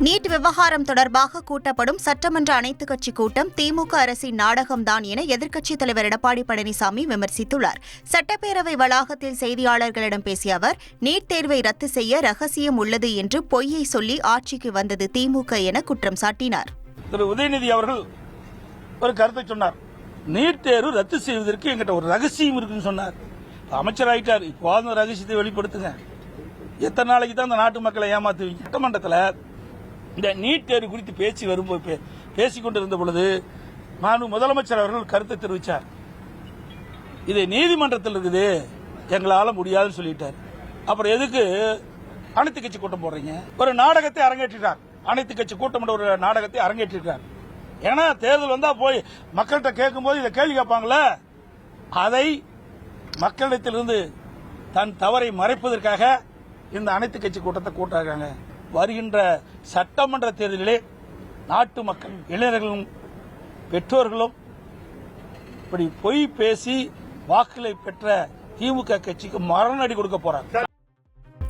NEET விவகாரம் தொடர்பாக கூட்டப்படும் சட்டமன்ற அனைத்துக் கட்சி கூட்டம் திமுக அரசின் நாடகம்தான் என எதிர்க்கட்சித் தலைவர் எடப்பாடி பழனிசாமி விமர்சித்துள்ளார். சட்டப்பேரவை வளாகத்தில் செய்தியாளர்களிடம் பேசிய அவர் நீட் தேர்வை ரத்து செய்ய ரகசியம் உள்ளது என்று பொய்யை சொல்லி ஆட்சிக்கு வந்தது திமுக என குற்றம் சாட்டினார். திரு. உதயநிதி அவர்கள் ஒரு கருத்தை சொன்னார். நீட் தேர்வு ரத்து செய்வதற்கு எங்கிட்ட ஒரு ரகசியம் இருக்குன்னு சொன்னார். அமைச்சர் ஆயிட்டார் இப்போ ரகசியத்தை வெளிப்படுத்துங்க. எத்தனை நாளைக்கு தான் அந்த நாட்டு மக்களை ஏமாத்துவீங்க? சட்டமன்றத்தில் இந்த நீட் தேர்வு குறித்து பேச்சு வரும்போது பே- பேசிக் கொண்டிருந்த பொழுது நான் முதலமைச்சர் அவர்கள் கருத்தை தெரிவித்தார் இது நீதிமன்றத்தில் இருக்குது எங்களால் முடியாதுன்னு சொல்லிட்டார். அப்புறம் எதுக்கு அனைத்து கட்சி கூட்டம் போடுறீங்க? ஒரு நாடகத்தை அரங்கேற்றிட்டார் அனைத்து கட்சி கூட்டம் என்ற ஒரு நாடகத்தை அரங்கேற்றிருக்கார். ஏன்னா தேர்தல் வந்தா போய் மக்கள்கிட்ட கேட்கும்போது இதை கேள்வி கேட்பாங்களே அதை மக்களிடத்திலிருந்து தன் தவறை மறைப்பதற்காக இந்த அனைத்து கட்சி கூட்டத்தை கூட்டாங்க வருகின்ற சட்டமன்ற தேர்தலிலே நாட்டு மக்கள் இளைஞர்களும் பெற்றோர்களும் இப்படி பொய் பேசி வாக்குகளை பெற்ற திமுக கட்சிக்கு மரணடி கொடுக்க போறாங்க.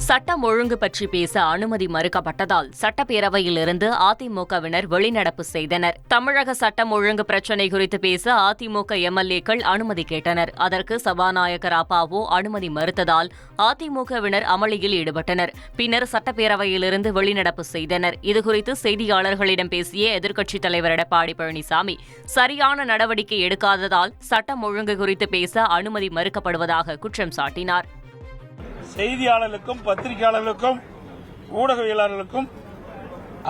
சட்டம் ஒழுங்கு பற்றி பேச அனுமதி மறுக்கப்பட்டதால் சட்டப்பேரவையிலிருந்து அதிமுகவினர் வெளிநடப்பு செய்தனர். தமிழக சட்டம் ஒழுங்கு பிரச்சினை குறித்து பேச அதிமுக எம்எல்ஏக்கள் அனுமதி கேட்டனர். அதற்கு சபாநாயகர் அப்பாவோ அனுமதி மறுத்ததால் அதிமுகவினர் அமளியில் ஈடுபட்டனர். பின்னர் சட்டப்பேரவையிலிருந்து வெளிநடப்பு செய்தனர். இதுகுறித்து செய்தியாளர்களிடம் பேசிய எதிர்க்கட்சித் தலைவர் எடப்பாடி பழனிசாமி சரியான நடவடிக்கை எடுக்காததால் சட்டம் ஒழுங்கு குறித்து பேச அனுமதி மறுக்கப்படுவதாக குற்றம் சாட்டினார். செய்தியாளர்களுக்கும் பத்திரிகையாளர்களுக்கும் ஊடகவியலாளர்களுக்கும்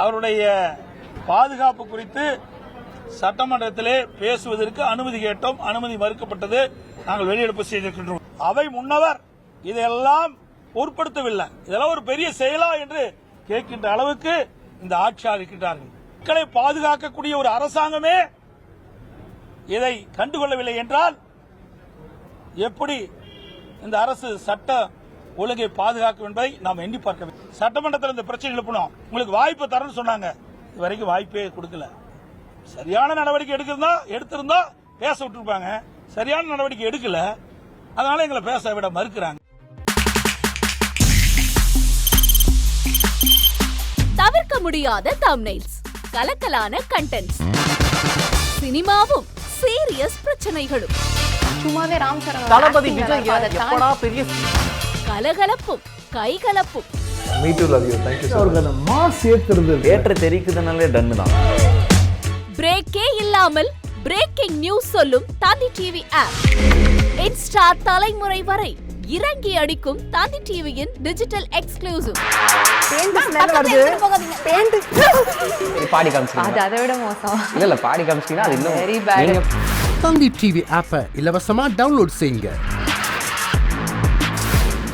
அவருடைய பாதுகாப்பு குறித்து சட்டமன்றத்திலே பேசுவதற்கு அனுமதி கேட்டோம். அனுமதி மறுக்கப்பட்டது. நாங்கள் வெளியெடுப்பு செய்திருக்கின்றோம். அவை முன்னவர் இதையெல்லாம் பொருட்படுத்தவில்லை. இதெல்லாம் ஒரு பெரிய செயலா என்று கேட்கின்ற அளவுக்கு இந்த ஆட்சியாளர் இருக்கின்றார்கள். மக்களை பாதுகாக்கக்கூடிய ஒரு அரசாங்கமே இதை கண்டுகொள்ளவில்லை என்றால் எப்படி இந்த அரசு சட்ட ஒழுங்கை பாதுகாக்கும் என்பதை நாம் எண்ணி பார்க்க வேண்டும். சட்டமன்றத்தில் இந்த பிரச்சனை எழுப்பணும் உங்களுக்கு வாய்ப்பு தரணும்னு சொன்னாங்க. இது வரைக்கும் வாய்ப்பே கொடுக்கல. சரியான நடவடிக்கை எடுக்கிறதா? எடுத்திருந்தா பேச விட்டுருப்பாங்க. சரியான நடவடிக்கை எடுக்கல. அதனால எங்களை பேச விட மறுக்கிறாங்க. தவிர்க்க முடியாத தம்னைல்ஸ் கலக்கலான கண்டென்ட்ஸ் சினிமாவும் சீரியஸ் பிரச்சனைகளும். சும்மாவே ராம் சரண் தளபதி விஜய் எப்படா பெரிய கலகலப்பும் கைகலப்பும். Me too love you thank you அவருக்கு அந்த மாஸ் ஏத்துறது தேட்டர் தெரிக்குதுனாலே டன்னு தான். பிரேக்கே இல்லாமல் பிரேக்கிங் நியூஸ் சொல்லும் தந்தி டிவி ஆப் இன்ஸ்டா தலைமுறை வரை இறங்கி அடிக்கும் தந்தி டிவியின் டிஜிட்டல் எக்ஸ்க்ளூசிவ் பாடி காமிச்சிங்க அது அதை விட மோசம். இல்ல இல்ல பாடி காமிச்சிங்கன்னா அது இன்னும் Very bad. நீங்க தந்தி டிவி ஆப்பை இலவசமா டவுன்லோட் செய்யுங்க.